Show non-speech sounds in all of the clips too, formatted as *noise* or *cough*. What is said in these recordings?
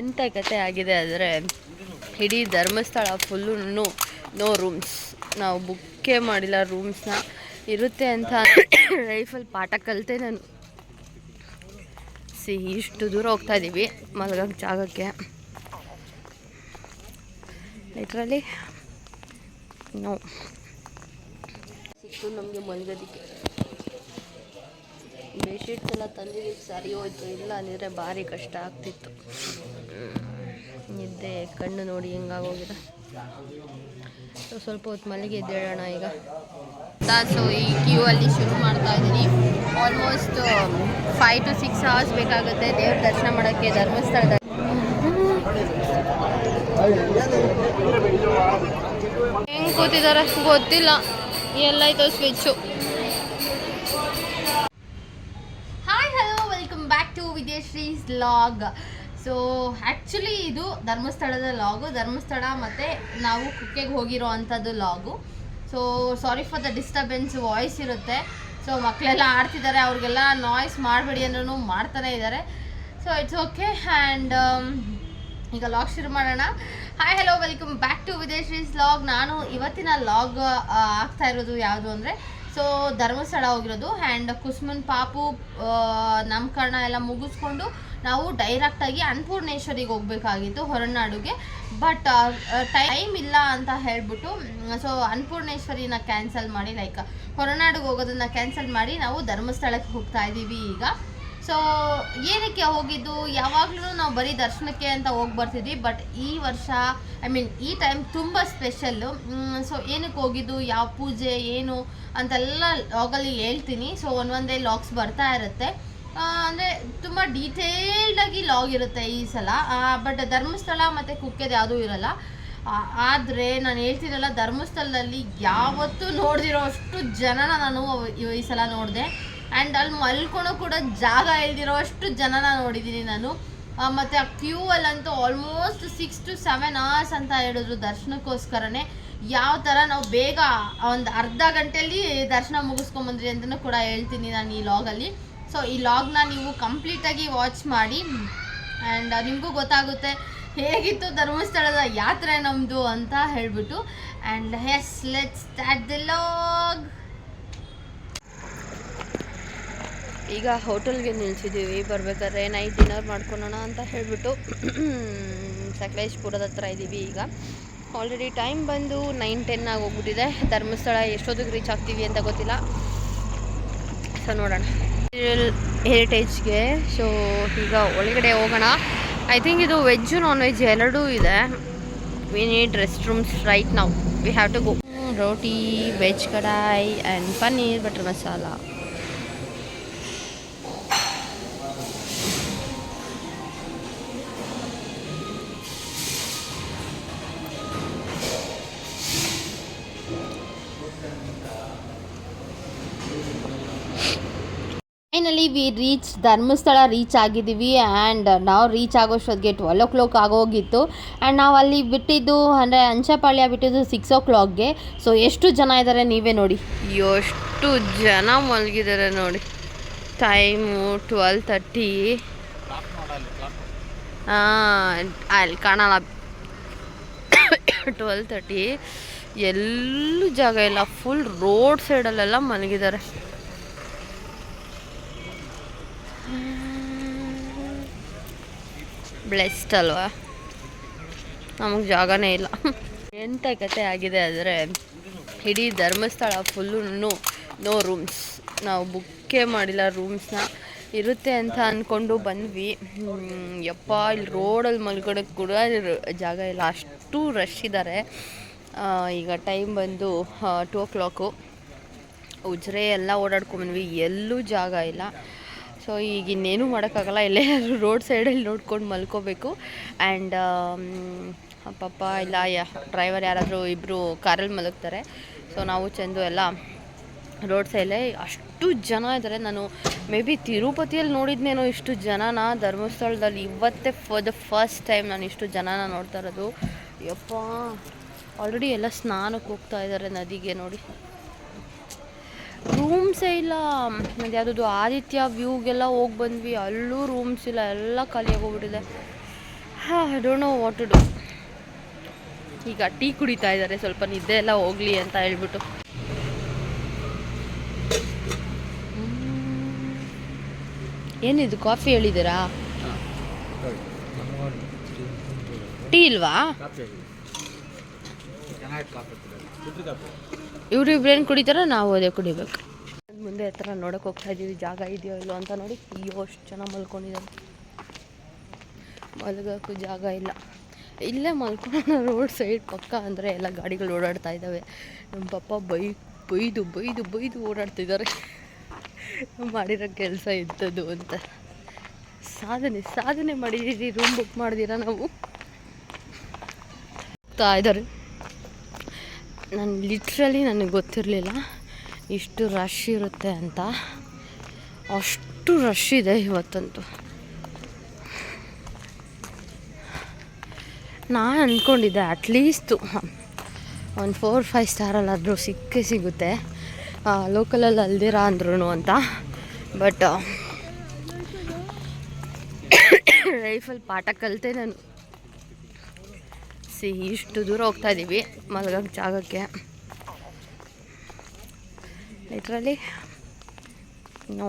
ಎಂಥ ಕತೆ ಆಗಿದೆ ಅಂದರೆ ಇಡೀ ಧರ್ಮಸ್ಥಳ ಫುಲ್ಲು ನೋ ರೂಮ್ಸ್ ನಾವು ಬುಕ್ಕೇ ಮಾಡಿಲ್ಲ ರೂಮ್ಸ್ನ ಇರುತ್ತೆ ಅಂತ ಲೈಫಲ್ಲಿ ಪಾಠ ಕಲಿತೆ ನಾನು. ಸಿ, ಇಷ್ಟು ದೂರ ಹೋಗ್ತಾ ಇದ್ದೀವಿ ಮಲಗಕ್ಕೆ ಜಾಗಕ್ಕೆ. ಲಿಟ್ರಲಿ ನೋ ಸಿಕ್ತು ನಮಗೆ ಮಲಗೋದಕ್ಕೆ. ಬೆಡ್ಶೀಟ್ಸ್ ಎಲ್ಲ ತಂದಿದ್ದು ಸರಿ ಹೋಯ್ತು. ಇಲ್ಲ ಅಂದಿದ್ರೆ ಭಾರಿ ಕಷ್ಟ ಆಗ್ತಿತ್ತು. ನಿದ್ದೆ, ಕಣ್ಣು ನೋಡಿ ಹೆಂಗಾಗೋಗಿದೆ. ಸ್ವಲ್ಪ ಹೊತ್ತು ಮಲ್ಲಿಗೆ ಎದ್ದೇಳೋಣ ಈಗ. ಸೊ, ಈ ಕ್ಯೂ ಅಲ್ಲಿ ಶುರು ಮಾಡ್ತಾ ಇದ್ದೀನಿ. Almost five to six hours ಬೇಕಾಗುತ್ತೆ ದೇವ್ರ ದರ್ಶನ ಮಾಡೋಕ್ಕೆ ಧರ್ಮಸ್ಥಳದ ಹೆಂಗೆ ಕೂತಿದ್ದಾರೆ ಗೊತ್ತಿಲ್ಲ. ಇತ್ತು switch Vidyashree's log. So actually ಇದು ಧರ್ಮಸ್ಥಳದ ಲಾಗು. ಧರ್ಮಸ್ಥಳ ಮತ್ತು ನಾವು ಕುಕ್ಕೆಗೆ ಹೋಗಿರೋ ಅಂಥದ್ದು vlog. So sorry for the disturbance voice ಇರುತ್ತೆ. ಸೊ ಮಕ್ಕಳೆಲ್ಲ ಆಡ್ತಿದ್ದಾರೆ, ಅವ್ರಿಗೆಲ್ಲ ನಾಯ್ಸ್ ಮಾಡಬೇಡಿ ಅಂದ್ರೂ ಮಾಡ್ತಾನೆ ಇದ್ದಾರೆ. ಸೊ ಇಟ್ಸ್ ಓಕೆ ಆ್ಯಂಡ್ ಈಗ ಲಾಗ್ ಶುರು ಮಾಡೋಣ. Hi hello welcome back to Vidyashree's vlog ನಾನು ಇವತ್ತಿನ ಲಾಗ್ ಆಗ್ತಾ ಇರೋದು ಯಾವುದು ಅಂದರೆ ಸೊ ಧರ್ಮಸ್ಥಳ ಹೋಗಿರೋದು ಆ್ಯಂಡ್ ಕುಸ್ಮನ್ ಪಾಪು ನಾಮಕರಣ ಎಲ್ಲ ಮುಗಿಸ್ಕೊಂಡು ನಾವು ಡೈರೆಕ್ಟಾಗಿ ಅನ್ನಪೂರ್ಣೇಶ್ವರಿಗೆ ಹೋಗಬೇಕಾಗಿತ್ತು ಹೊರನಾಡುಗೆ. ಬಟ್ ಟೈಮ್ ಇಲ್ಲ ಅಂತ ಹೇಳ್ಬಿಟ್ಟು ಸೊ ಅನ್ನಪೂರ್ಣೇಶ್ವರಿನ ಕ್ಯಾನ್ಸಲ್ ಮಾಡಿ ಲೈಕ್ ಹೊರನಾಡಿಗೆ ಹೋಗೋದನ್ನು ಕ್ಯಾನ್ಸಲ್ ಮಾಡಿ ನಾವು ಧರ್ಮಸ್ಥಳಕ್ಕೆ ಹೋಗ್ತಾ ಇದ್ದೀವಿ ಈಗ. ಸೊ ಏನಕ್ಕೆ ಹೋಗಿದ್ದು? ಯಾವಾಗಲೂ ನಾವು ಬರೀ ದರ್ಶನಕ್ಕೆ ಅಂತ ಹೋಗಿ ಬರ್ತಿದ್ವಿ ಬಟ್ ಈ ವರ್ಷ ಐ ಮೀನ್ ಈ ಟೈಮ್ ತುಂಬ ಸ್ಪೆಷಲ್ಲು ಸೊ ಏನಕ್ಕೆ ಹೋಗಿದ್ದು? ಯಾವ ಪೂಜೆ, ಏನು ಅಂತೆಲ್ಲ ಲಾಗಲ್ಲಿ ಹೇಳ್ತೀನಿ. ಸೊ ಒಂದೊಂದೇ ಲಾಗ್ಸ್ ಬರ್ತಾ ಇರುತ್ತೆ. ಅಂದರೆ ತುಂಬ ಡೀಟೇಲ್ಡಾಗಿ ಲಾಗ್ ಇರುತ್ತೆ ಈ ಸಲ. ಬಟ್ ಧರ್ಮಸ್ಥಳ ಮತ್ತು ಕುಕ್ಕೆದು ಯಾವುದೂ ಇರಲ್ಲ. ಆದರೆ ನಾನು ಹೇಳ್ತೀನಲ್ಲ ಧರ್ಮಸ್ಥಳದಲ್ಲಿ ಯಾವತ್ತೂ ನೋಡಿದಿರೋ ಅಷ್ಟು ಜನನ ನಾನು ಈ ಸಲ ನೋಡಿದೆ. ಆ್ಯಂಡ್ ಅಲ್ಲಿ ಮಲ್ಕೊಳೋ ಕೂಡ ಜಾಗ ಇಲ್ದಿರೋ ಅಷ್ಟು ಜನನ ನೋಡಿದ್ದೀನಿ ನಾನು. ಮತ್ತು ಆ ಕ್ಯೂ ಅಲ್ಲಂತೂ almost six to seven hours ಅಂತ ಹೇಳಿದ್ರು ದರ್ಶನಕ್ಕೋಸ್ಕರನೇ. ಯಾವ ಥರ ನಾವು ಬೇಗ ಒಂದು ಅರ್ಧ ಗಂಟೆಯಲ್ಲಿ ದರ್ಶನ ಮುಗಿಸ್ಕೊಂಬಂದ್ರಿ ಅಂತಲೂ ಕೂಡ ಹೇಳ್ತೀನಿ ನಾನು ಈ ಲಾಗಲ್ಲಿ ಸೊ ಈ ಲಾಗ್ನ ನೀವು ಕಂಪ್ಲೀಟಾಗಿ ವಾಚ್ ಮಾಡಿ. ಆ್ಯಂಡ್ ನಿಮಗೂ ಗೊತ್ತಾಗುತ್ತೆ ಹೇಗಿತ್ತು ಧರ್ಮಸ್ಥಳದ ಯಾತ್ರೆ ನಮ್ಮದು ಅಂತ ಹೇಳಿಬಿಟ್ಟು. And S let's start the log ಈಗ ಹೋಟೆಲ್ಗೆ ನಿಲ್ಸಿದ್ದೀವಿ, ಬರ್ಬೇಕಾದ್ರೆ ನೈಟ್ ಡಿನ್ನರ್ ಮಾಡ್ಕೊಳೋಣ ಅಂತ ಹೇಳ್ಬಿಟ್ಟು *clears throat* ಸಕಲೇಶ್ಪುರದ ಹತ್ರ ಇದ್ದೀವಿ ಈಗ. ಆಲ್ರೆಡಿ ಟೈಮ್ ಬಂದು ನೈನ್ ಟೆನ್ ಹೋಗ್ಬಿಟ್ಟಿದೆ ಧರ್ಮಸ್ಥಳ ಎಷ್ಟೊತ್ತಿಗೆ ರೀಚ್ ಆಗ್ತೀವಿ ಅಂತ ಗೊತ್ತಿಲ್ಲ. ಸೊ ನೋಡೋಣ. ಹೆರಿಟೇಜ್ಗೆ ಸೊ ಈಗ ಒಳಗಡೆ ಹೋಗೋಣ. ಐ ಥಿಂಕ್ ಇದು ವೆಜ್ಜು ನಾನ್ ವೆಜ್ ಎರಡೂ ಇದೆ. We need rest rooms right ನಾವು we have to go roti veg kadai and paneer butter masala we reach Dharmasthala reach ಆಗಿದ್ದೀವಿ ಆ್ಯಂಡ್ ನಾವು ರೀಚ್ ಆಗೋಷ್ಟೊತ್ತಿಗೆ ಟ್ವೆಲ್ ಓ ಕ್ಲಾಕ್ ಆಗೋಗಿತ್ತು ಆ್ಯಂಡ್ ನಾವು ಅಲ್ಲಿ ಬಿಟ್ಟಿದ್ದು ಅಂದರೆ ಅಂಚಪಾಳ್ಯ ಬಿಟ್ಟಿದ್ದು ಸಿಕ್ಸ್ ಓ ಕ್ಲಾಕ್ಗೆ ಸೊ ಎಷ್ಟು ಜನ ಇದ್ದಾರೆ ನೀವೇ ನೋಡಿ. ಎಷ್ಟು ಜನ ಮಲಗಿದ್ದಾರೆ ನೋಡಿ. ಟೈಮು ಟ್ವೆಲ್ ತರ್ಟಿ ಅಲ್ಲಿ ಕಾಣಲ್ಲ. ಟ್ವೆಲ್ ತರ್ಟಿ ಎಲ್ಲೂ ಜಾಗ ಇಲ್ಲ. ಫುಲ್ ರೋಡ್ ಸೈಡಲ್ಲೆಲ್ಲ ಮಲಗಿದ್ದಾರೆ. ಬ್ಲೆಸ್ಡ್ ಅಲ್ವಾ? ನಮಗೆ ಜಾಗನೇ ಇಲ್ಲ. ಎಂಥ ಕತೆ ಆಗಿದೆ ಅಂದರೆ, ಇಡೀ ಧರ್ಮಸ್ಥಳ ಫುಲ್ಲು ನೋ ರೂಮ್ಸ್ ನಾವು ಬುಕ್ಕೇ ಮಾಡಿಲ್ಲ ರೂಮ್ಸ್ನ ಇರುತ್ತೆ ಅಂತ ಅಂದ್ಕೊಂಡು ಬಂದ್ವಿ. ಯಪ್ಪ, ಇಲ್ಲಿ ರೋಡಲ್ಲಿ ಮಲ್ಕೊಳಕ್ಕೆ ಕೂಡ ಜಾಗ ಇಲ್ಲ. ಅಷ್ಟು ರಶ್ ಇದ್ದಾರೆ ಈಗ ಟೈಮ್ ಬಂದು ಟೂ ಓ ಕ್ಲಾಕು ಉಜ್ರೆ ಎಲ್ಲ ಓಡಾಡ್ಕೊಂಬಂದ್ವಿ ಎಲ್ಲೂ ಜಾಗ ಇಲ್ಲ. ಸೊ ಈಗ ಇನ್ನೇನು ಮಾಡೋಕ್ಕಾಗಲ್ಲ. ಇಲ್ಲೇ ರೋಡ್ ಸೈಡಲ್ಲಿ ನೋಡ್ಕೊಂಡು ಮಲ್ಕೋಬೇಕು. ಆ್ಯಂಡ್ ಪಾಪ ಇಲ್ಲ, ಯಾ ಡ್ರೈವರ್ ಯಾರಾದರೂ ಇಬ್ಬರು ಕಾರಲ್ಲಿ ಮಲಗ್ತಾರೆ. ಸೊ ನಾವು ಚೆಂದು ಎಲ್ಲ ರೋಡ್ ಸೈಡಲ್ಲೇ ಅಷ್ಟು ಜನ ಇದ್ದಾರೆ. ನಾನು ಮೇ ಬಿ ತಿರುಪತಿಯಲ್ಲಿ ನೋಡಿದ್ನೇನೋ ಇಷ್ಟು ಜನನ. ಧರ್ಮಸ್ಥಳದಲ್ಲಿ ಇವತ್ತೇ ಫಾರ್ ದ ಫಸ್ಟ್ ಟೈಮ್ ನಾನು ಇಷ್ಟು ಜನನ ನೋಡ್ತಾ ಇರೋದು. ಯಪ್ಪ ಆಲ್ರೆಡಿ ಎಲ್ಲ ಸ್ನಾನಕ್ಕೆ ಹೋಗ್ತಾ ಇದ್ದಾರೆ ನದಿಗೆ ನೋಡಿ. ರೂಮ್ಸೇ ಇಲ್ಲ. ಅದು ಯಾವುದದು ಆದಿತ್ಯ ವ್ಯೂಗೆಲ್ಲ ಹೋಗಿ ಬಂದ್ವಿ. ಅಲ್ಲೂ ರೂಮ್ಸ್ ಇಲ್ಲ. ಎಲ್ಲ ಖಾಲಿಯಾಗೋಗ್ಬಿಟ್ಟಿದೆ ಹಾಂ I don't know what to do ಈಗ ಟೀ ಕುಡಿತಾ ಇದ್ದಾರೆ. ಸ್ವಲ್ಪ ನಿದ್ದೆ ಎಲ್ಲ ಹೋಗಲಿ ಅಂತ ಹೇಳ್ಬಿಟ್ಟು. ಏನಿದು? ಕಾಫಿ ಹೇಳಿದ್ದೀರಾ? ಟೀ ಇಲ್ವಾ? ಇವ್ರಿಬ್ರೇನು ಕುಡಿತಾರ ನಾವು ಅದೇ ಕುಡಿಬೇಕು. ಮುಂದೆ ಹತ್ರ ನೋಡಕ್ಕೆ ಹೋಗ್ತಾ ಇದ್ದೀವಿ ಜಾಗ ಇದೆಯೋ ಇಲ್ಲೋ ಅಂತ ನೋಡಿ ಅಯ್ಯೋ, ಅಷ್ಟು ಜನ ಮಲ್ಕೊಂಡಿದ್ದಾರೆ. ಮಲಗೋಕ್ಕೂ ಜಾಗ ಇಲ್ಲ. ಇಲ್ಲೇ ಮಲ್ಕೊಳ್ಳೋಣ ರೋಡ್ ಸೈಡ್ ಪಕ್ಕ ಅಂದರೆ ಎಲ್ಲ ಗಾಡಿಗಳು ಓಡಾಡ್ತಾ ಇದ್ದಾವೆ. ನಮ್ಮ ಪಪ್ಪ ಬೈ, ಬೈದು ಬೈದು ಬೈದು ಓಡಾಡ್ತಿದ್ದಾರೆ. ಮಾಡಿರೋ ಕೆಲಸ ಇದ್ದದ್ದು ಅಂತ. ಸಾಧನೆ ಸಾಧನೆ ಮಾಡಿದ್ದೀರಿ ರೂಮ್ ಬುಕ್ ಮಾಡಿದ್ದೀರಾ ನಾವು? ಹೋಗ್ತಾ ಇದ್ದಾರೆ. ನಾನು ಲಿಟ್ರಲಿ ನನಗೆ ಗೊತ್ತಿರಲಿಲ್ಲ ಇಷ್ಟು ರಶ್ ಇರುತ್ತೆ ಅಂತ. ಅಷ್ಟು ರಶ್ ಇದೆ ಇವತ್ತಂತೂ. ನಾನು ಅಂದ್ಕೊಂಡಿದ್ದೆ ಅಟ್ಲೀಸ್ಟು ಒಂದು ಫೋರ್ ಫೈವ್ ಸ್ಟಾರಲ್ಲಾದರೂ ಸಿಕ್ಕೇ ಸಿಗುತ್ತೆ. ಲೋಕಲಲ್ಲಿ ಅಲ್ದಿರ ಅಂದ್ರೂ ಅಂತ. ಬಟ್ ಲೈಫಲ್ಲಿ *coughs* ಪಾಠ ಕಲಿತೆ ನಾನು. ಸಿ ಇಷ್ಟು ದೂರ ಹೋಗ್ತಾ ಇದ್ದೀವಿ ಮಲಗೋಕ್ಕೆ ಜಾಗಕ್ಕೆ. Literally no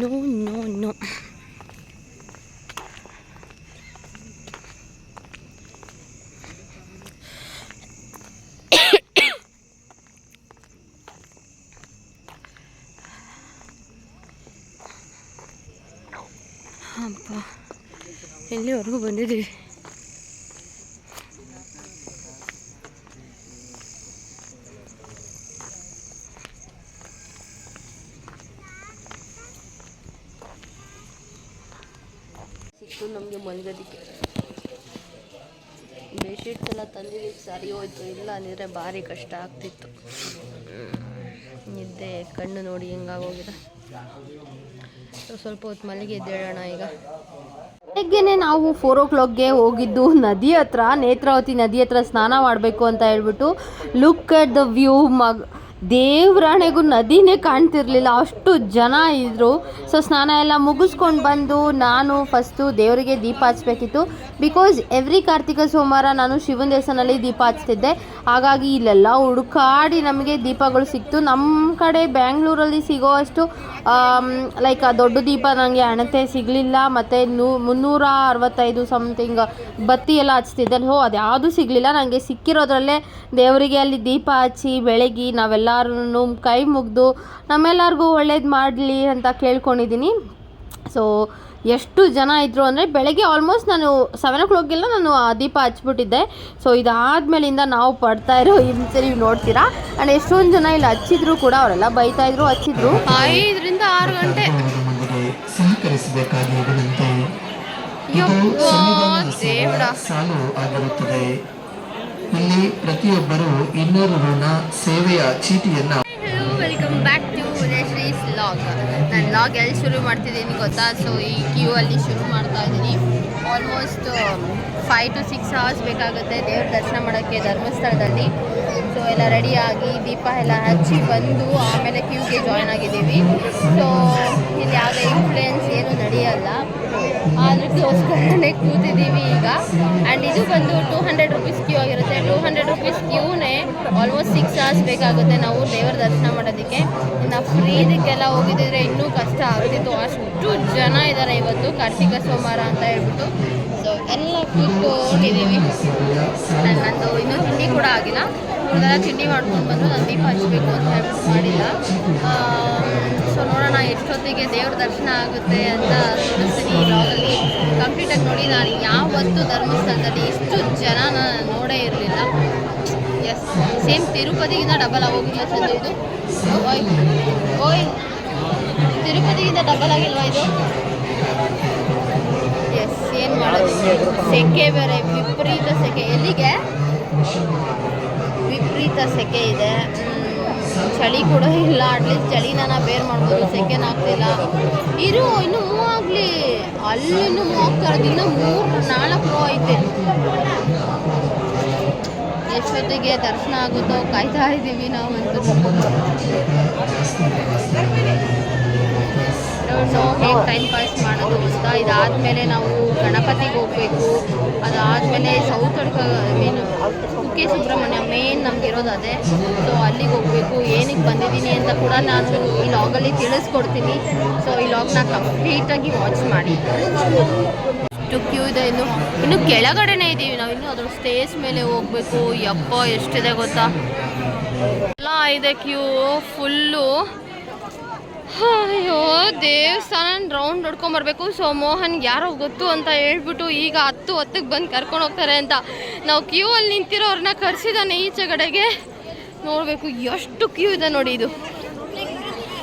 no no no. ಅಪ್ಪ ಎಲ್ಲಿವರೆಗೂ ಬಂದಿದ್ದೀವಿ ಸಿಕ್ತು ನಮಗೆ ಮಲಗೋದಕ್ಕೆ. ಬೆಡ್ಶೀಟ್ಸ್ ಎಲ್ಲ ತಂದಿದ್ದು ಸರಿ ಹೋಯ್ತು. ಇಲ್ಲ ಅಂದರೆ ಭಾರಿ ಕಷ್ಟ ಆಗ್ತಿತ್ತು. ನಿದ್ದೆ, ಕಣ್ಣು ನೋಡಿ ಹೆಂಗಾಗೋಗಿದೆ. ಸ್ವಲ್ಪ ಹೊತ್ತು ಮಲ್ಲಿಗೆ ಎದ್ದೇಳೋಣ ಈಗ. ಬೆಳಗ್ಗೆನೆ ನಾವು ಫೋರ್ ಓ ಕ್ಲಾಕ್ಗೆ ಹೋಗಿದ್ದು ನದಿ ಹತ್ರ, ನೇತ್ರಾವತಿ ನದಿ ಹತ್ರ ಸ್ನಾನ ಮಾಡಬೇಕು ಅಂತ ಹೇಳ್ಬಿಟ್ಟು ಲುಕ್ ಎಟ್ ದ ವ್ಯೂ ಮಗ್ ದೇವ್ರಾಣೆಗೂ ನದಿನೇ ಕಾಣ್ತಿರ್ಲಿಲ್ಲ. ಅಷ್ಟು ಜನ ಇದ್ದರು ಸೊ ಸ್ನಾನ ಎಲ್ಲ ಮುಗಿಸ್ಕೊಂಡು ಬಂದು ನಾನು ಫಸ್ಟು ದೇವರಿಗೆ ದೀಪ ಹಚ್ಬೇಕಿತ್ತು. ಬಿಕಾಸ್ ಎವ್ರಿ ಕಾರ್ತಿಕ ಸೋಮವಾರ ನಾನು ಶಿವನ ದೇವಸ್ಥಾನಲ್ಲಿ ದೀಪ ಹಚ್ತಿದ್ದೆ. ಹಾಗಾಗಿ ಇಲ್ಲೆಲ್ಲ ಹುಡುಕಾಡಿ ನಮಗೆ ದೀಪಗಳು ಸಿಕ್ತು. ನಮ್ಮ ಕಡೆ ಬ್ಯಾಂಗ್ಳೂರಲ್ಲಿ ಸಿಗೋ ಅಷ್ಟು ಲೈಕ್ ಆ ದೊಡ್ಡ ದೀಪ ನನಗೆ ಹಣತೆ ಸಿಗಲಿಲ್ಲ. ಮತ್ತು ನೂ, ಮುನ್ನೂರ ಅರವತ್ತೈದು ಸಮಥಿಂಗ್ ಬತ್ತಿ ಎಲ್ಲ ಹಚ್ತಿದ್ದೆ. ಹೋ ಅದು ಯಾವುದೂ ಸಿಗಲಿಲ್ಲ. ನನಗೆ ಸಿಕ್ಕಿರೋದ್ರಲ್ಲೇ ದೇವರಿಗೆ ಅಲ್ಲಿ ದೀಪ ಹಚ್ಚಿ ಬೆಳಗ್ಗೆ ನಾವೆಲ್ಲರೂ ಕೈ ಮುಗಿದು ನಮ್ಮೆಲ್ಲರಿಗೂ ಒಳ್ಳೇದು ಮಾಡಲಿ ಅಂತ ಕೇಳ್ಕೊಂಡಿದ್ದೀನಿ. ಸೊ ಎಷ್ಟು ಜನ ಇದ್ದರು ಅಂದರೆ ಬೆಳಗ್ಗೆ ಆಲ್ಮೋಸ್ಟ್ ನಾನು ಸೆವೆನ್ ಓ ಕ್ಲಾಕ್ಗೆಲ್ಲ ನಾನು ಆ ದೀಪ ಹಚ್ಬಿಟ್ಟಿದ್ದೆ. ಸೊ ಇದಾದ್ಮೇಲಿಂದ ನಾವು ಪಡ್ತಾ ಇರೋ ಹಿಂಸೆ ನೀವು ನೋಡ್ತೀರಾ? ಆ್ಯಂಡ್ ಎಷ್ಟೊಂದು ಜನ ಇಲ್ಲಿ ಹಚ್ಚಿದ್ರು ಕೂಡ ಅವರೆಲ್ಲ ಬೈತಾ ಇದ್ರು ಹಚ್ಚಿದ್ರು. ಐದರಿಂದ ಆರು ಗಂಟೆ. ಸಹಕರಿಸಬೇಕಾಗಿ. ಸಾಲು ಆಗಿರುತ್ತದೆ. ಇಲ್ಲಿ ಪ್ರತಿಯೊಬ್ಬರು ಇನ್ನೂರು ಸೇವೆಯ ಚೀಟಿಯನ್ನ welcome back to Udayashree's vlog ನಾನು ಲಾಗ್ ಎಲ್ಲಿ ಶುರು ಮಾಡ್ತಿದ್ದೀನಿ ಗೊತ್ತಾ? ಸೊ ಈ ಕ್ಯೂ ಅಲ್ಲಿ ಶುರು ಮಾಡ್ತಾ ಇದ್ದೀನಿ. Almost five to six hours ಬೇಕಾಗುತ್ತೆ ದೇವ್ರ ದರ್ಶನ ಮಾಡೋಕ್ಕೆ ಧರ್ಮಸ್ಥಳದಲ್ಲಿ. ಸೊ ಎಲ್ಲ ರೆಡಿಯಾಗಿ ದೀಪ ಎಲ್ಲ ಹಚ್ಚಿ ಬಂದು ಆಮೇಲೆ ಕ್ಯೂಗೆ ಜಾಯ್ನ್ ಆಗಿದ್ದೀವಿ. ಸೊ ಇಲ್ಲಿ ಯಾವುದೇ ಇನ್ಫ್ಲೂಯೆನ್ಸ್ ಏನು ನಡೆಯಲ್ಲ. ಅದಕ್ಕೋಸ್ಕರನೇ ಕೂತಿದ್ದೀವಿ ಈಗ. ಆ್ಯಂಡ್ ಇದು ಬಂದು ಟೂ ಹಂಡ್ರೆಡ್ ರುಪೀಸ್ ಕ್ಯೂ ಆಗಿರುತ್ತೆ. ಟೂ ಹಂಡ್ರೆಡ್ ರುಪೀಸ್ ಕ್ಯೂನೇ ಆಲ್ಮೋಸ್ಟ್ ಸಿಕ್ಸ್ ಅವರ್ಸ್ ಬೇಕಾಗುತ್ತೆ ನಾವು ದೇವರ ದರ್ಶನ ಮಾಡೋದಕ್ಕೆ. ನಾವು ಫ್ರೀದಕ್ಕೆಲ್ಲ ಹೋಗಿದ್ದಿದ್ರೆ ಇನ್ನೂ ಕಷ್ಟ ಆಗ್ತಿತ್ತು. ಅಷ್ಟು ಜನ ಇದ್ದಾರೆ ಇವತ್ತು, ಕಾರ್ತಿಕ ಸೋಮವಾರ ಅಂತ ಹೇಳ್ಬಿಟ್ಟು. ಸೊ ಎಲ್ಲ ಕೂತ್ಕೊಂಡಿದ್ದೀವಿ. ನಂದು ಇನ್ನೂ ತಿಂಡಿ ಕೂಡ ಆಗಿಲ್ಲ. ಇವ್ರದೆಲ್ಲ ತಿಂಡಿ ಮಾಡ್ಕೊಂಡು ಬಂದು ನಾನು ದೀಪ ಹಚ್ಚಬೇಕು ಅಂತ ಹೇಳ್ಬಿಟ್ಟು ಮಾಡಿಲ್ಲ. ಸೊ ನೋಡೋಣ ಎಷ್ಟೊತ್ತಿಗೆ ದೇವ್ರ ದರ್ಶನ ಆಗುತ್ತೆ ಅಂತ ತೋರಿಸ್ತೀನಿ ಈ ಲಾಗಲ್ಲಿ ಕಂಪ್ಲೀಟಾಗಿ ನೋಡಿ, ನಾನು ಯಾವತ್ತು ಧರ್ಮಸ್ಥಳದಲ್ಲಿ ಇಷ್ಟು ಜನ ನೋಡೇ ಇರಲಿಲ್ಲ. ಎಸ್ ಸೇಮ್ ತಿರುಪತಿಗಿಂತ ಡಬಲ್ ಆಗೋಗಿಲ್ಲ ಅದು ಓಯ್ ಓಯ್ ತಿರುಪತಿಗಿಂತ ಡಬಲ್ ಆಗಿಲ್ವಾ ಇದು? ಎಸ್ ಏನು ಮಾಡೋದು? ಸೆಕೆ ಬೇರೆ, ವಿಪರೀತ ಸೆಕೆ. ಎಲ್ಲಿಗೆ? ವಿಪರೀತ ಸೆಕೆ ಇದೆ. ಚಳಿ ಕೂಡ ಇಲ್ಲ. ಅಟ್ಲೀಸ್ಟ್ ಚಳಿನ ಬೇರ್ ಮಾಡ್ಬೋದು. ಸೆಕೆನ ಆಗ್ತಿಲ್ಲ. ಇರು, ಇನ್ನು ಮೂವ್ ಆಗಲಿ. ಅಲ್ಲಿ ಇನ್ನೂ ಮೂವ್ ಆಗ್ತಾ ಇರೋದು ಇನ್ನೂ ಮೂರು, ನಾಲ್ಕು ರೂ ಐತೆ. ಎಷ್ಟೊತ್ತಿಗೆ ದರ್ಶನ ಆಗುತ್ತೋ ಕಾಯ್ತಾ ಇದ್ದೀವಿ ನಾವಂತೂ. ಸೊ ಹೇಗೆ ಟೈಮ್ ಪಾಸ್ ಮಾಡೋದು ಅಂತ ಇದಾದಮೇಲೆ ನಾವು ಗಣಪತಿಗೆ ಹೋಗಬೇಕು. ಅದಾದಮೇಲೆ Sowthadka mean Kukke Subrahmanya main ನಮಗಿರೋದು ಅದೇ. ಸೊ ಅಲ್ಲಿಗೆ ಹೋಗಬೇಕು. ಏನಕ್ಕೆ ಬಂದಿದ್ದೀನಿ ಅಂತ ಕೂಡ ನಾನು ಈ ಲಾಗಲ್ಲಿ ತಿಳಿಸ್ಕೊಡ್ತೀನಿ. ಸೊ ಈ ಲಾಗ್ನ ಕಂಪ್ಲೀಟಾಗಿ ವಾಚ್ ಮಾಡಿ. ಕ್ಯೂ ಇದೆ ಇನ್ನು. ಇನ್ನು ಕೆಳಗಡೆನೇ ಇದ್ದೀವಿ ನಾವು. ಇನ್ನು ಅದ್ರ ಸ್ಟೇಜ್ ಮೇಲೆ ಹೋಗ್ಬೇಕು. ಯಪ್ಪ, ಎಷ್ಟಿದೆ ಗೊತ್ತಾ? ಎಲ್ಲ ಇದೆ ಕ್ಯೂ ಫುಲ್ಲು ಅಯ್ಯೋ ದೇವಸ್ಥಾನ ರೌಂಡ್ ಹೊಡ್ಕೊಂಬರ್ಬೇಕು ಸೊ ಮೋಹನ್ ಯಾರೋ ಗೊತ್ತು ಅಂತ ಹೇಳ್ಬಿಟ್ಟು ಈಗ ಹತ್ತು ಹೊತ್ತಿಗೆ ಬಂದು ಕರ್ಕೊಂಡು ಹೋಗ್ತಾರೆ ಅಂತ. ನಾವು ಕ್ಯೂ ಅಲ್ಲಿ ನಿಂತಿರೋರನ್ನ ಈಚೆ ಕಡೆಗೆ. ನೋಡಬೇಕು, ಎಷ್ಟು ಕ್ಯೂ ಇದೆ ನೋಡಿ ಇದು.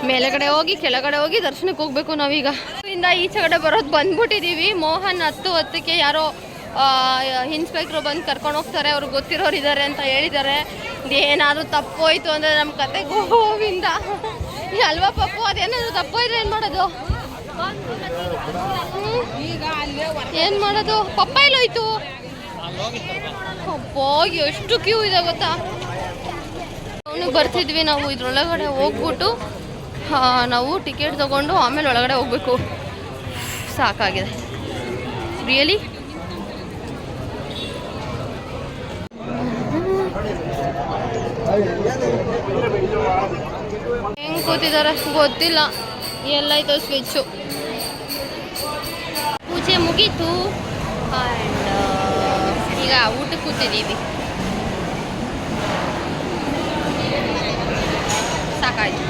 ಮೇಲೆಗಡೆ ಹೋಗಿ, ಕೆಳಗಡೆ ಹೋಗಿ ದರ್ಶನಕ್ಕೆ ಹೋಗ್ಬೇಕು ನಾವೀಗ. ಇಂದ ಈಚೆಗಡೆ ಬರೋದು ಬಂದ್ಬಿಟ್ಟಿದ್ದೀವಿ ಮೋಹನ್ ಹತ್ತು ಹತ್ತಕ್ಕೆ ಯಾರೋ ಇನ್ಸ್ಪೆಕ್ಟ್ರು ಬಂದು ಕರ್ಕೊಂಡು ಹೋಗ್ತಾರೆ. ಅವ್ರಿಗೆ ಗೊತ್ತಿರೋರು ಇದ್ದಾರೆ ಅಂತ ಹೇಳಿದ್ದಾರೆ. ಏನಾದರೂ ತಪ್ಪೋಯ್ತು ಅಂದರೆ ನಮ್ಮ ಕತೆ ಗೋವಿಂದ ಅಲ್ವಾ ಪಪ್ಪು ಅದೇನಾದ್ರು ಇದ್ರೆ ಏನು ಮಾಡೋದು? ಏನು ಮಾಡೋದು? ಪಪ್ಪ ಎಲ್ಲೋಯ್ತು ಅಪ್ಪೋ ಎಷ್ಟು ಕ್ಯೂ ಇದೆ ಗೊತ್ತಾ? ಅವನು ಬರ್ತಿದ್ವಿ ನಾವು ಇದ್ರೊಳಗಡೆ ಹೋಗ್ಬಿಟ್ಟು ನಾವು ಟಿಕೆಟ್ ತಗೊಂಡು ಆಮೇಲೆ ಒಳಗಡೆ ಹೋಗ್ಬೇಕು. ಸಾಕಾಗಿದೆ. ರಿಯಲಿ ಕೂತಿದ್ದಾರೆ. ಗೊತ್ತಿಲ್ಲ. ಎಲ್ಲ ಎಲ್ಲಾಯ್ತು ಸ್ವಿಚ್ಚು ಪೂಜೆ ಮುಗೀತು. ಆ್ಯಂಡ್ ಈಗ ಊಟ ಕೂತಿದ್ದೀವಿ. ಸಾಕಾಯ್ತು.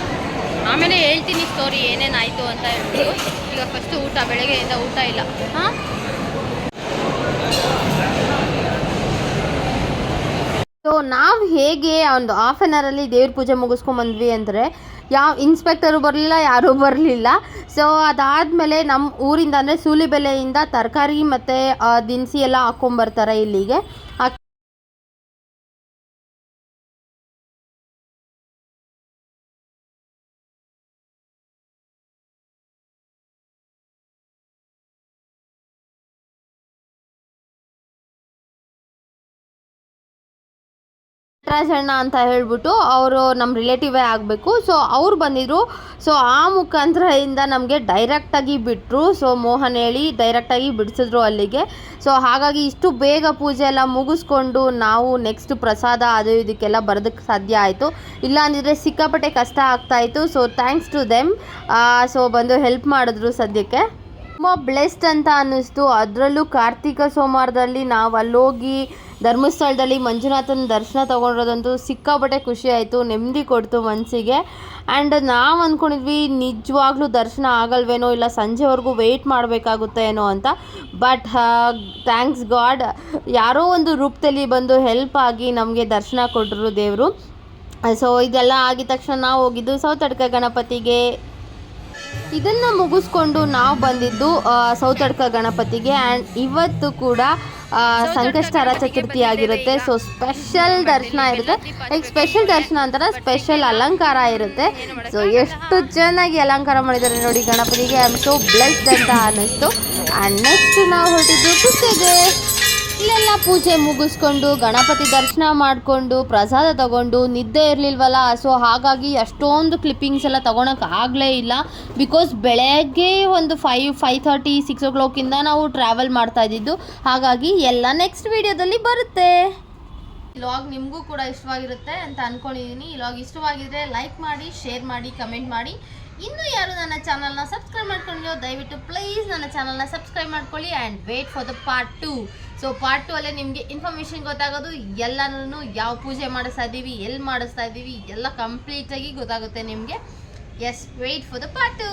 ಆಮೇಲೆ ಹೇಳ್ತೀನಿ ಸ್ಟೋರಿ ಏನೇನಾಯಿತು ಅಂತ ಹೇಳ್ಬಿಟ್ಟು. ಈಗ ಫಸ್ಟ್ ಊಟ, ಬೆಳಗ್ಗೆಯಿಂದ ಊಟ ಇಲ್ಲ. ಹಾಂ? ಸೊ ನಾವು ಹೇಗೆ ಒಂದು ಹಾಫ್ ಆನ್ ಅವರಲ್ಲಿ ದೇವ್ರ ಪೂಜೆ ಮುಗಿಸ್ಕೊಂಬಂದ್ವಿ ಅಂದರೆ ಯಾವ ಇನ್ಸ್ಪೆಕ್ಟರು ಬರಲಿಲ್ಲ, ಯಾರೂ ಬರಲಿಲ್ಲ. ಸೊ ಅದಾದಮೇಲೆ ನಮ್ಮ ಊರಿಂದ ಅಂದರೆ ಸೂಲಿಬೆಲೆಯಿಂದ ತರಕಾರಿ ಮತ್ತು ದಿನಸಿ ಎಲ್ಲ ಹಾಕ್ಕೊಂಬರ್ತಾರೆ ಇಲ್ಲಿಗೆ. ನಟರಾಜಣ್ಣ ಅಂತ ಹೇಳ್ಬಿಟ್ಟು ಅವರು ನಮ್ಮ ರಿಲೇಟಿವೇ ಆಗಬೇಕು. ಸೊ ಅವ್ರು ಬಂದಿದ್ರು. ಸೊ ಆ ಮುಖಾಂತರದಿಂದ ನಮಗೆ ಡೈರೆಕ್ಟಾಗಿ ಬಿಟ್ಟರು ಸೊ ಮೋಹನ್ ಹೇಳಿ ಡೈರೆಕ್ಟಾಗಿ ಬಿಡಿಸಿದ್ರು ಅಲ್ಲಿಗೆ. ಸೊ ಹಾಗಾಗಿ ಇಷ್ಟು ಬೇಗ ಪೂಜೆ ಎಲ್ಲ ಮುಗಿಸ್ಕೊಂಡು ನಾವು ನೆಕ್ಸ್ಟ್ ಪ್ರಸಾದ ಅದು ಇದಕ್ಕೆಲ್ಲ ಬರೋದಕ್ಕೆ ಸಾಧ್ಯ ಆಯಿತು. ಇಲ್ಲ ಅಂದಿದ್ರೆ ಸಿಕ್ಕಾಪಟ್ಟೆ ಕಷ್ಟ ಆಗ್ತಾಯಿತ್ತು so thanks to them so ಬಂದು ಹೆಲ್ಪ್ ಮಾಡಿದ್ರು ಸದ್ಯಕ್ಕೆ. ತುಂಬ ಬ್ಲೆಸ್ಡ್ ಅಂತ ಅನ್ನಿಸ್ತು. ಅದರಲ್ಲೂ ಕಾರ್ತಿಕ ಸೋಮವಾರದಲ್ಲಿ ನಾವು ಅಲ್ಲೋಗಿ ಧರ್ಮಸ್ಥಳದಲ್ಲಿ ಮಂಜುನಾಥನ ದರ್ಶನ ತೊಗೊಂಡಿರೋದಂತೂ ಸಿಕ್ಕಾಪಟ್ಟೆ ಖುಷಿ ಆಯಿತು ನೆಮ್ಮದಿ ಕೊಡ್ತು ಮನಸ್ಸಿಗೆ ಆ್ಯಂಡ್ ನಾವು ಅಂದ್ಕೊಂಡಿದ್ವಿ ನಿಜವಾಗ್ಲೂ ದರ್ಶನ ಆಗಲ್ವೇನೋ ಇಲ್ಲ, ಸಂಜೆವರೆಗೂ ವೆಯ್ಟ್ ಮಾಡಬೇಕಾಗುತ್ತೆ ಏನೋ ಅಂತ. ಬಟ್ ಥ್ಯಾಂಕ್ಸ್ ಗಾಡ್ ಯಾರೋ ಒಂದು ರೂಪದಲ್ಲಿ ಬಂದು ಹೆಲ್ಪ್ ಆಗಿ ನಮಗೆ ದರ್ಶನ ಕೊಟ್ಟರು ದೇವರು. ಸೊ ಇದೆಲ್ಲ ಆಗಿದ ತಕ್ಷಣ ನಾವು ಹೋಗಿದ್ದು ಸೌತಡ್ಕ ಗಣಪತಿಗೆ. ಇದನ್ನು ಮುಗಿಸ್ಕೊಂಡು ನಾವು ಬಂದಿದ್ದು ಸೌತಡ್ಕ ಗಣಪತಿಗೆ. ಆ್ಯಂಡ್ ಇವತ್ತು ಕೂಡ ಸಂಕಷ್ಟಹರ ಚತುರ್ಥಿ ಆಗಿರುತ್ತೆ. ಸೊ ಸ್ಪೆಷಲ್ ದರ್ಶನ ಇರುತ್ತೆ. ಲೈಕ್ ಸ್ಪೆಷಲ್ ದರ್ಶನ ಅಂತಾರೆ ಸ್ಪೆಷಲ್ ಅಲಂಕಾರ ಇರುತ್ತೆ. ಸೊ ಎಷ್ಟು ಚೆನ್ನಾಗಿ ಅಲಂಕಾರ ಮಾಡಿದ್ದಾರೆ ನೋಡಿ ಗಣಪತಿಗೆ. ಐ ಆಮ್ ಸೋ ಬ್ಲೆಸ್ಡ್ ಅಂತ ಅನ್ನಿಸ್ತು. ಆ್ಯಂಡ್ ನೆಕ್ಸ್ಟ್ ನಾವು ಹೊರಟಿದ್ದು ಕುಕ್ಕೆಗೆ ಇಲ್ಲೆಲ್ಲ ಪೂಜೆ ಮುಗಿಸ್ಕೊಂಡು, ಗಣಪತಿ ದರ್ಶನ ಮಾಡಿಕೊಂಡು, ಪ್ರಸಾದ ತಗೊಂಡು, ನಿದ್ದೆ ಇರಲಿಲ್ವಲ್ಲ? ಸೊ ಹಾಗಾಗಿ ಅಷ್ಟೊಂದು ಕ್ಲಿಪ್ಪಿಂಗ್ಸ್ ಎಲ್ಲ ತೊಗೊಳಕ್ಕೆ ಆಗಲೇ ಇಲ್ಲ. ಬಿಕಾಸ್ ಬೆಳಗ್ಗೆ ಒಂದು ಫೈವ್ ಫೈವ್ ಥರ್ಟಿ ಸಿಕ್ಸ್ ಓ ಕ್ಲಾಕಿಂದ ನಾವು ಟ್ರಾವೆಲ್ ಮಾಡ್ತಾ ಇದ್ದಿದ್ದು. ಹಾಗಾಗಿ ಎಲ್ಲ ನೆಕ್ಸ್ಟ್ ವಿಡಿಯೋದಲ್ಲಿ ಬರುತ್ತೆ. ಇವಾಗ ನಿಮಗೂ ಕೂಡ ಇಷ್ಟವಾಗಿರುತ್ತೆ ಅಂತ ಅಂದ್ಕೊಂಡಿದ್ದೀನಿ ಇವಾಗ ಇಷ್ಟವಾಗಿದ್ರೆ ಲೈಕ್ ಮಾಡಿ ಶೇರ್ ಮಾಡಿ ಕಮೆಂಟ್ ಮಾಡಿ. ಇನ್ನೂ ಯಾರು ನನ್ನ ಚಾನಲ್ನ ಸಬ್ಸ್ಕ್ರೈಬ್ ಮಾಡ್ಕೊಂಡಿರೋ, ದಯವಿಟ್ಟು ಪ್ಲೀಸ್ ನನ್ನ ಚಾನಲ್ನ ಸಬ್ಸ್ಕ್ರೈಬ್ ಮಾಡ್ಕೊಳ್ಳಿ and wait for the part two so part two ಅಲ್ಲೇ ನಿಮಗೆ ಇನ್ಫಾರ್ಮೇಷನ್ ಗೊತ್ತಾಗೋದು ಎಲ್ಲನೂ ಯಾವ ಪೂಜೆ ಮಾಡಿಸ್ತಾ ಇದ್ದೀವಿ ಎಲ್ಲಿ ಮಾಡಿಸ್ತಾ ಇದ್ದೀವಿ ಎಲ್ಲ ಕಂಪ್ಲೀಟಾಗಿ ಗೊತ್ತಾಗುತ್ತೆ ನಿಮಗೆ. Yes wait for the part two